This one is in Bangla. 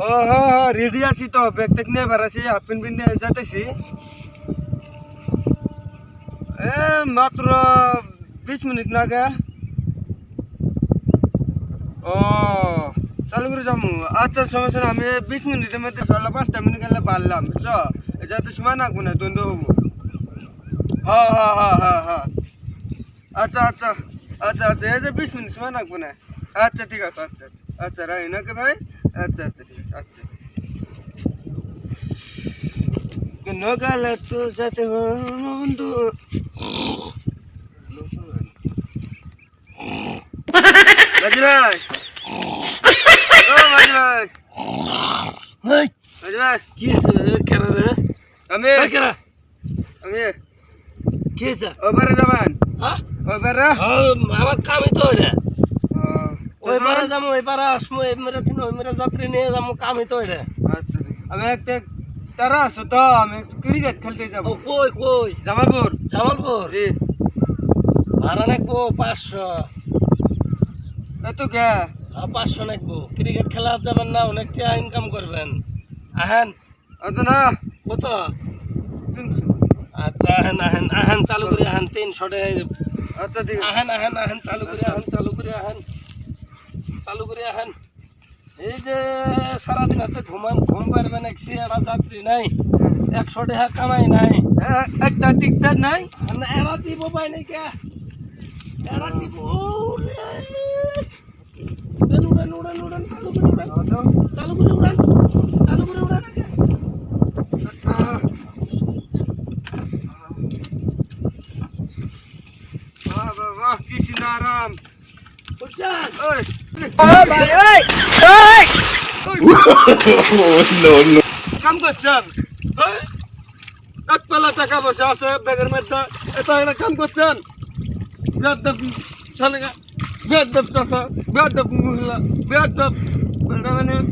ও হ্যাঁ হ্যাঁ রেডি আছি তো ব্যাগ টেক নিয়ে বেড়াছি হাফ প্যান্ট পিন্টে যাইতেছি এ মাত্র বিশ মিনিট না গে ও চালু করে যাব আচ্ছা সমস্যা নাই, আমি বিশ মিনিটের মধ্যে সকালে পাঁচটা মিনিট গেলে পারলাম বুঝছ যাতে সময় লাগবো না দ্বন্দ্ব হব হ্যাঁ হ্যাঁ হ্যাঁ হ্যাঁ হ্যাঁ আচ্ছা আচ্ছা আচ্ছা আচ্ছা এই যে বিশ মিনিট সময় লাগবো না আচ্ছা ঠিক আছে আচ্ছা আচ্ছা আচ্ছা ভাই আচ্ছা আচ্ছা ঠিক আছে আচ্ছা। নগালে তো যেতে বন্ধু ভাই ও ভাই হেই। ভাই কি কেন রে? আমি কেন আমি কি হয়েছে? ওবারে যাবেন। হ্যাঁ? ওবারে আমার কামই তো এটা ওই পারে আসব এই মেরে দিন ওই মেরে যাত্রী নিয়ে যাব কামই তো এটা আচ্ছা আমি একটা তারা আছো তো আমি ক্রিকেট খেলতে ও যাব কই কই জামালপুর জামালপুর জি। ভাড়া নাকবো পাঁচশো। এত কে? পাঁচশো নাকবো। ক্রিকেট খেলা যাবেন না অনেকটা ইনকাম করবেন। আহেন। অত না কত? তিনশো। আচ্ছা আহেন আহেন আহেন চালু করে আহেন তিনশো আচ্ছা ঠিক আহেন আহেন আহেন চালু করে আহেন চালু করে আহেন। চালু করে আহেন। এই যে সারাদিন হাতে ঘুমান ঘুম পারবেন একশি একটা যাত্রী নাই একশো টাকা কামাই নাই। একটা টিকটাক নাই? আর এরা দিব পাই নাই কে? এরা দিব উড়ান উড়ান উড়ান চালু করে উড়ান? চালু করে উড়ান। চালু করে উড়ান বাহ, বাহ, বাহ, কি সিনারাম। বুঝছেন ওই, কাম করছেন ওই, এক পেলা টাকা পয়সা আছে ব্যাগের মধ্যে এটা এরা কাম করছেন বেয়াদব ছেলে বেয়াদব চাষা বেয়াদব মহিলা বেয়াদব বেটা মানুষ